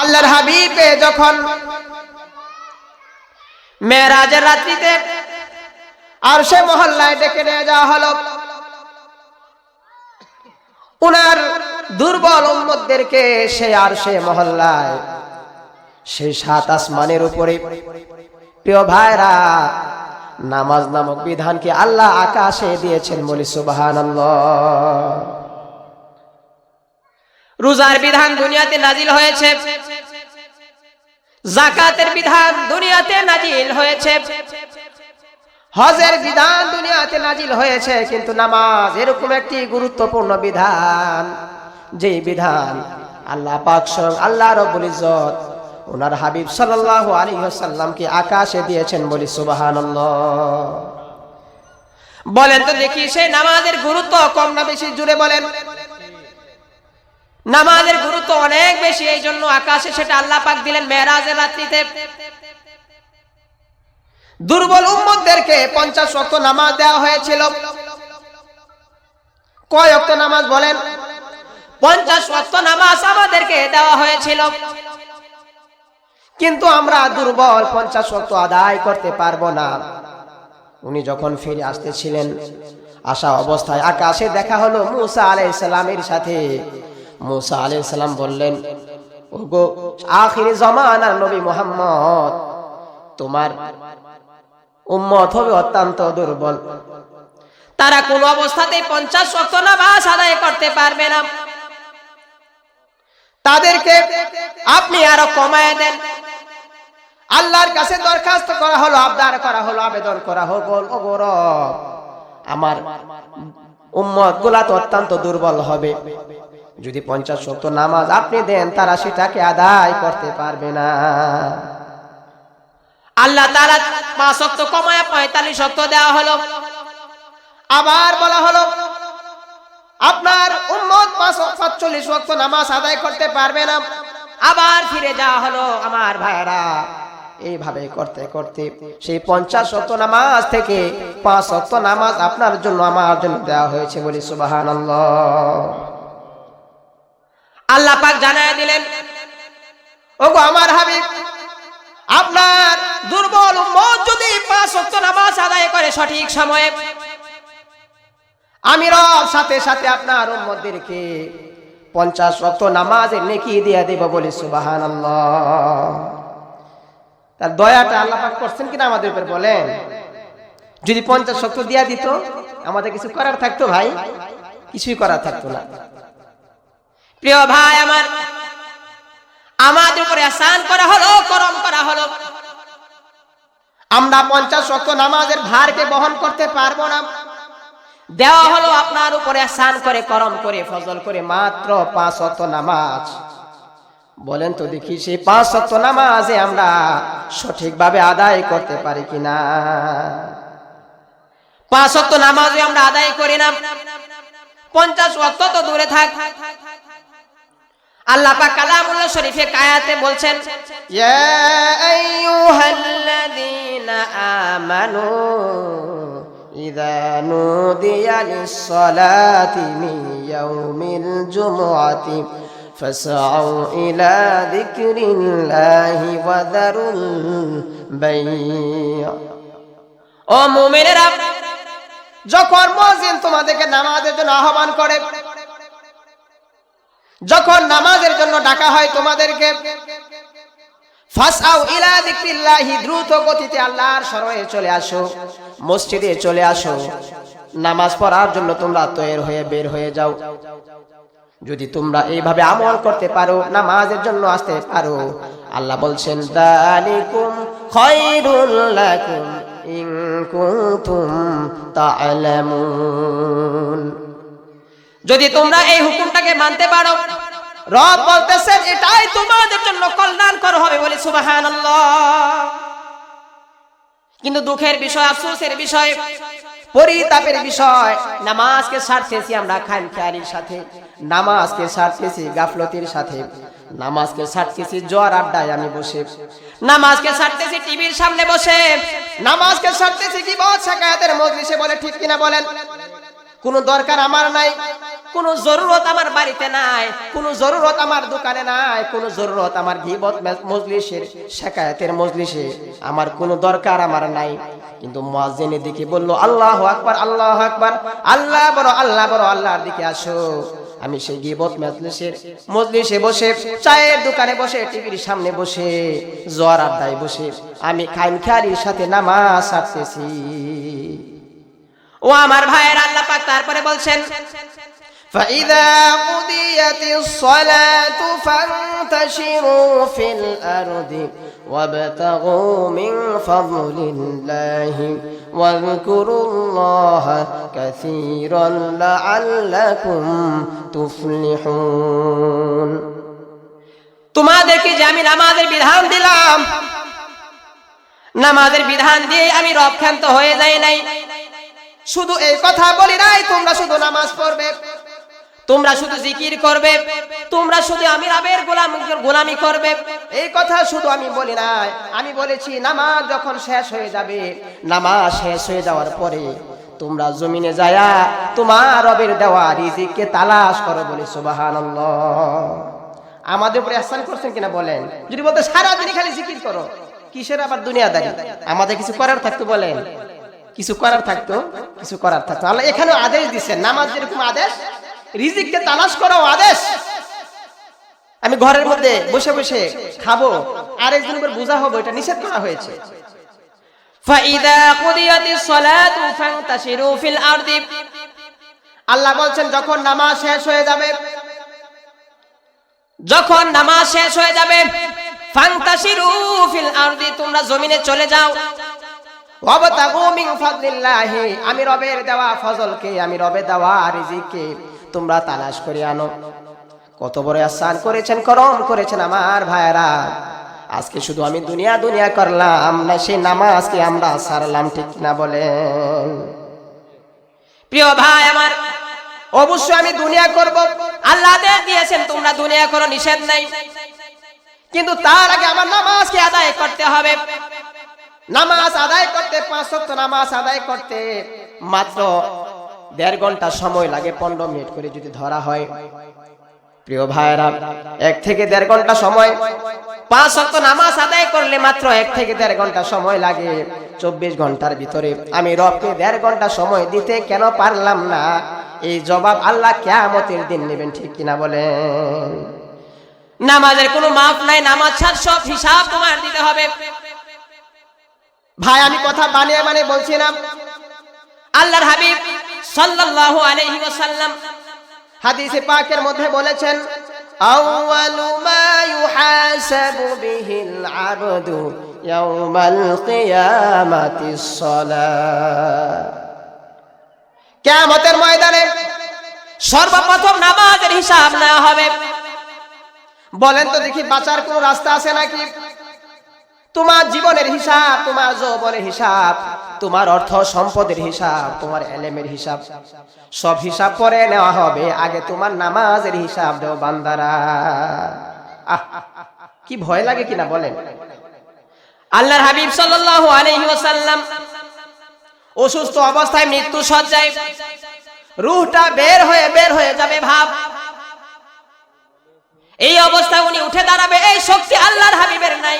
আল্লাহর হাবিবে যখন মেয়েরাজের রাত্রিতে আর সে মহল্লায় ডেকে নিয়ে যাওয়া হলো, উনার দুর্বল উম্মতদেরকে সে আর সে মহল্লায় সেই সাত আসমানের উপরে। প্রিয় ভাইরা, নামাজ নামক বিধানকে আল্লাহ আকাশে দিয়েছেন বলি সুবাহান রোজার বিধান দুনিয়াতে নাজিল হয়েছে। জাকাতের বিধান দুনিয়াতে নাজিল হয়েছে। হজের বিধান দুনিয়াতে নাজিল হয়েছে, কিন্তু নামাজ এরকম একটি গুরুত্বপূর্ণ বিধান। যেই বিধান আল্লাহ পাক স্বয়ং আল্লাহ রব্বুল ইজ্জত, ওনার হাবিব সাল্লাল্লাহু আলাইহি ওয়াসাল্লামকে আকাশে দিয়েছেন বলি সুবহানাল্লাহ। বলেন তো দেখি সেই নামাজের গুরুত্ব কম না বেশি জুড়ে বলেন। নামাজের গুরুত্ব অনেক বেশি, এই জন্য আকাশে সেটা আল্লাহ পাক দিলেন মেয়েরাজের রাত্রিতে। দুর্বল উম্মতদেরকে পঞ্চাশ ওয়াক্ত নামাজ দেওয়া হয়েছিল। কয় ওয়াক্ত নামাজ বলেন? পঞ্চাশ ওয়াক্ত নামাজ আমাদেরকে দেওয়া হয়েছিল। কিন্তু আমরা দুর্বল পঞ্চাশ ওয়াক্ত আদায় করতে পারব না। উনি যখন ফিরে আসতেছিলেন, আসা অবস্থায় আকাশে দেখা হলো মুসা আলাইসালামের সাথে। মুসা আলাইসালাম বললেন, ওগো, আখিরি জমানার নবী মোহাম্মদ, তোমার উম্মত হবে অত্যন্ত দুর্বল। তারা কোন অবস্থাতেই পঞ্চাশ শক্ত নামাজ আদায় করতে পারবে না। তাদেরকে আপনি আরও কমায় দেন। আল্লাহর কাছে দরখাস্ত করা হলো, আবদার করা হলো, আবেদন করা হলো আমার উম্মতগুলা তো অত্যন্ত দুর্বল হবে। যদি পঞ্চাশ শক্ত নামাজ আপনি দেন, তারা সেটাকে আদায় করতে পারবে না। আল্লাহ তারা পাঁচ শক্ত কমায় পঁয়তাল্লিশ শক্ত দেওয়া হলো। আবার বলা হলো, আপনার উম্মত পাঁচচল্লিশ ওয়াক্ত নামাজ আদায় করতে পারবে না। আবার ফিরে যাওয়া হলো আমার ভাইরা এইভাবে করতে করতে সেই পঞ্চাশ শত নামাজ থেকে পাঁচ শত নামাজ আপনার জন্য, আমার জন্য দেওয়া হয়েছে বলি সুবাহান আল্লাহ পাক জানায় দিলেন, ওগো আমার হাবিব, আপনার দুর্বল উম্মত যদি পাঁচ শক্ত নামাজ আদায় করে সঠিক সময়ে, আমি রব সাথে সাথে আপনার উম্মতদেরকে পঞ্চাশ রক্ত নামাজের নেকি দিয়ে দেব বলে সুবাহান তার দয়াটা আল্লাহ পাক করছেন কিনা আমাদের উপর বলেন। যদি পঞ্চাশ শক্ত দিয়া দিত, আমাদের কিছু করার থাকতো ভাই? কিছুই করার থাকতো না। প্রিয় ভাই আমার আমাদের উপরে আসান করা হলো করম করা হলো। আমরা পঞ্চাশ শক্ত নামাজের ভারকে বহন করতে পারব না। দেওয়া হলো আপনার উপরে স্নান করে করম করে ফজল করে মাত্র পাঁচ শত নামাজ। বলেন তো দেখি সেই পাঁচ শত নামাজে আমরা সঠিকভাবে আদায় করতে পারি কিনা। পাঁচ শত নামাজে আমরা আদায় করি না। পঞ্চাশ ওয়াক্ত তো দূরে থাক। আল্লাহ পাক কালামুল্লাহ শরীফে কায়াতে বলছেন ইয়া আইয়ুহাল্লাযীনা আমানু إذا نودي للصلاة من يوم الجمعة فاسعوا إلى ذكر الله وذروا البيع ও মুমিনেরা যখন মুয়াজ্জিন তোমাদেরকে নামাজের জন্য আহ্বান করে যখন নামাজের জন্য ডাকা হয় তোমাদেরকে দ্রুত গতিতে আল্লাহর চলে আসো, মসজিদে চলে আসো। নামাজ পড়ার জন্য তোমরা হয়ে বের হয়ে যাও। যদি তোমরা এইভাবে করতে পারো, নামাজের জন্য আসতে পারো। আল্লাহ বলছেন, দালিকুম যদি তোমরা এই হুকুমটাকে মানতে পারো, রব বলতেছেন, এটাই তোমাদের জন্য কল্যাণকর হবে বলে সুবহানাল্লাহ। কিন্তু দুঃখের বিষয়, আফসোসের বিষয়, পরিতাপের বিষয়, নামাজকে ছাড়তেছি আমরা খান খেয়ালির সাথে, নামাজকে ছাড়তেছি গাফলতির সাথে, নামাজকে ছাড়তেছি জ্বর আড্ডায় আমি বসে, নামাজকে ছাড়তেছি টিভির সামনে বসে, নামাজকে ছাড়তেছি কি বল শেখায়াতের মজলিসে বলে ঠিক কিনা বলেন? কোনো দরকার আমার নাই। কোনো জরুরত আমার বাড়িতে নাই, কোনো জরুরত আমার দোকানে নাই, কোনো জরুরত আমার গিবত মজলিসের, শেখায়তের মজলিসে আমার কোনো দরকার আমার নাই। কিন্তু মুয়াজ্জিনের দিকে বলল, আল্লাহ আকবার আল্লাহ আকবার, আল্লাহ বড় আল্লাহ বড়, আল্লাহর দিকে আসো। আমি সেই গিবত মজলিসের, মজলিসে বসে, চায়ের দোকানে বসে, টিভির সামনে বসে, জোয়ার আড্ডায় বসে, আমি খাইন খেয়ালির সাথে নামাজ সারতেছি। ও আমার ভাইয়ের, আল্লাহ পাক তারপরে বলছেন فإذا قضيت الصلاة فانتشروا في الأرض وابتغوا من فضل الله واذكروا الله كثيرا لعلكم تفلحون তোমাদেরকে যে আমি নামাজের বিধান দিলাম নামাজের বিধান দিয়ে আমি রক্ষান্ত হয়ে যাই নাই শুধু এই কথা বলি নাই তোমরা শুধু নামাজ পড়বে তোমরা শুধু জিকির করবে, তোমরা শুধু আমি রাবের গোলাম, গোলামি করবে। এই কথা শুধু আমি বলি নাই, আমি বলেছি নামাজ যখন শেষ হয়ে যাবে, নামাজ শেষ হয়ে যাওয়ার পরে তোমরা জমিনে যায়া তোমার রবের দেওয়া রিজিককে তালাশ করো বলে সুবহানাল্লাহ। আমাদের উপরে আহসান করছেন কিনা বলেন? যদি বলতে সারাদিনই খালি জিকির করো, কিসের আবার দুনিয়াদারি? আমাদের কিছু করার থাকতো বলেন? কিছু করার থাকতো, কিছু করার থাকতো। আল্লাহ এখানে আদেশ দিচ্ছে নামাজ যেরকম আদেশ রিজিককে তালাশ করাও আদেশ। আমি ঘরের মধ্যে বসে বসে খাব আর একজন উপর বোঝা হব এটা নিষেধ করা হয়েছে। আল্লাহ বলছেন যখন নামাজ শেষ হয়ে যাবে যখন নামাজ শেষ হয়ে যাবে ফাংতাশিরু ফিল আরদি তোমরা জমিনে চলে যাও। আমি রবের দেওয়া ফজলকে, আমি রবের দেওয়া রিজিককে তোমরা তালাশ করে আনো। কত বড় আসান করেছেন, করম করেছেন আমার ভাইরা আজকে শুধু আমি দুনিয়া দুনিয়া করলাম, না সেই নামাজকে আমরা সারলাম, ঠিক না বলেন প্রিয় ভাই আমার, অবশ্যই আমি দুনিয়া করব। আল্লাহ দিয়েছেন, তোমরা দুনিয়া করো, নিষেধ নাই। কিন্তু তার আগে আমার নামাজকে আদায় করতে হবে। নামাজ আদায় করতে, পাঁচ ওয়াক্ত নামাজ আদায় করতে মাত্র দেড় ঘণ্টা সময় লাগে পনেরো মিনিট করে যদি ধরা হয়। প্রিয় ভাইরা এক থেকে দেড় ঘণ্টা সময়। পাঁচ ওয়াক্ত নামাজ আদায় করলে মাত্র এক থেকে দেড় ঘণ্টা সময় লাগে চব্বিশ ঘণ্টার ভিতরে। আমি রবকে দেড় ঘণ্টা সময় দিতে কেন পারলাম না? এই জবাব আল্লাহ কেয়ামতের দিন নেবেন, ঠিক কিনা বলেন? নামাজের কোনো মাপ নাই, নামাজ ছাড় সব হিসাব তোমার দিতে হবে। ভাই, আমি কথা বানিয়ে মানে বলছি না আল্লাহর হাবিব সাল্লাল্লাহু আলাইহি ওয়াসাল্লাম হাদিসে পাকের মধ্যে বলেছেন, আউয়ালু মা ইউহাসাবু বিহিল আবদু ইয়াউমাল কিয়ামাতিস সালাত কিয়ামতের ময়দানে সর্বপ্রথম নামাজের হিসাব নেওয়া হবে। বলেন তো দেখি বাঁচার কোনো রাস্তা আছে নাকি? তোমার জীবনের হিসাব, তোমার যৌবনের হিসাব, তোমার অর্থ সম্পদের হিসাব, তোমার এলেমের হিসাব। সব হিসাব পরে নেওয়া হবে, আগে তোমার নামাজের হিসাব দেও বান্দারা। কি ভয় লাগে কিনা বলেন? আল্লাহর হাবিব সাল্লাল্লাহু আলাইহি ওয়াসাল্লাম অসুস্থ অবস্থায় মৃত্যু মৃত্যু সজ্জায় রুহটা বের হয়ে বের হয়ে যাবে, ভাব। এই অবস্থায় উনি উঠে দাঁড়াবে, এই শক্তি আল্লাহর হাবিবের নাই।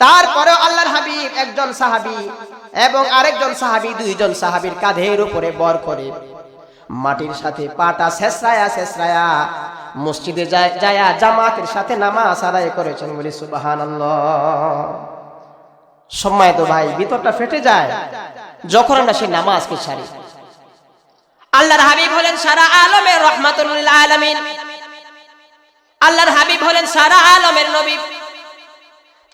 তারপরে আল্লাহর হাবিব একজন সাহাবী এবং আরেকজন সাহাবী দুইজন সাহাবীর কাঁধের উপরে বর করে। মাটির সাথে পাটা শেষরায়া শেষরায়া মসজিদে যায় জামাতের সাথে নামাজ আদায় করেছেন বলে সুবাহান সময় তো ভাই, ভিতরটা ফেটে যায় যখন আমরা সেই নামাজকে ছাড়ি। আল্লাহর হাবিব হলেন সারা আলমের রহমাতুল্লিল আলমিন। আল্লাহর হাবিব হলেন সারা আলমের নবী।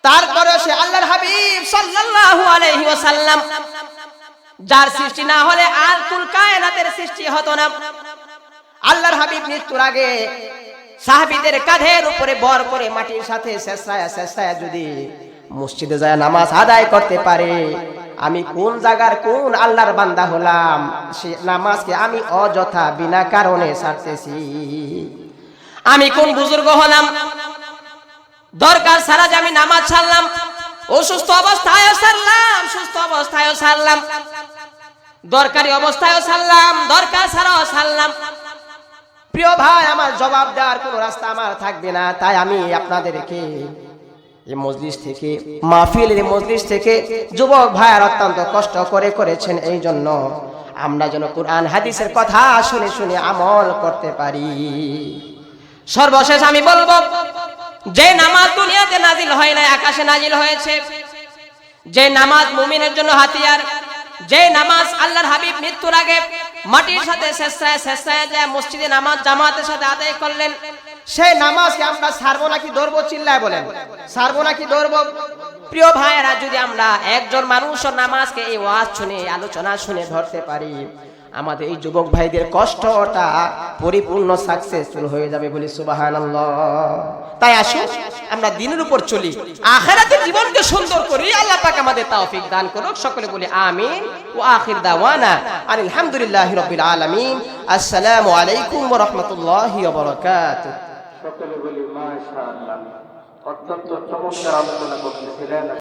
তারপরে সে আল্লাহর হাবিব সাল্লাল্লাহু আলাইহি ওয়াসাল্লাম, যার সৃষ্টি না হলে আর কুল কায়নাতের সৃষ্টি হতো না। আল্লাহর হাবিব মৃত্যুর আগে সাহাবীদের কাঁধের উপরে বর করে মাটির সাথে শেষরায়া শেষরায়া যদি মসজিদে যায় নামাজ আদায় করতে পারে, আমি কোন জায়গার কোন আল্লাহর বান্দা হলাম, সে নামাজকে আমি অযথা বিনা কারণে ছাড়তেছি। আমি কোন বুজুর্গ হলাম দরকার সারা যে আমি নামাজ ছাড়লাম, অসুস্থ অবস্থায় ছাড়লাম, সুস্থ অবস্থায় ছাড়লাম, দরকারি অবস্থায়ও সারলাম দরকার ছাড়াও সারলাম প্রিয় ভাই, আমার জবাব দেওয়ার কোনো রাস্তা আমার থাকবে না, তাই আমি আপনাদেরকে এই মজলিস থেকে, মাহফিলের এই মজলিস থেকে যুবক ভাইয়ার অত্যন্ত কষ্ট করে করেছেন, এই জন্য আমরা যেন কোরআন, হাদিসের কথা শুনে শুনে আমল করতে পারি। সর্বশেষ আমি বলব যে নামাজ দুনিয়াতে নাজিল হয় না আকাশে নাজিল হয়েছে। যে নামাজ মুমিনের জন্য হাতিয়ার, যে নামাজ আল্লাহর হাবিব মৃত্যুর আগে মাটির সাথে শেষায় শেষায় যায় মসজিদে নামাজ জামাতের সাথে আদায় করলেন, সেই নামাজকে আমরা সারবো নাকি ধরবো চিল্লায় বলেন। সারবো নাকি ধরবো? প্রিয় ভাইয়েরা, যদি আমরা একজন মানুষ নামাজকে এই ওয়াজ শুনে আলোচনা শুনে ধরতে পারি আমাদের এই যুবক ভাইদের কষ্টটা পরিপূর্ণ সাকসেসফুল হয়ে যাবে বলে সুবাহান তাই আসুন, আমরা দিনের উপর চলি। আখেরাতের জীবনকে সুন্দর করি, আল্লাহ পাক আমাদের তৌফিক দান করুক। সকলে বলি আমিন ও আখির দাওয়ানা আলহামদুলিল্লাহ রবিল আলমিন। আসসালামু আলাইকুম রহমতুল্লাহ বরকাত সকলে বলি মাশাআল্লাহ। অত্যন্ত চমৎকার আলোচনা করতেছিলেন।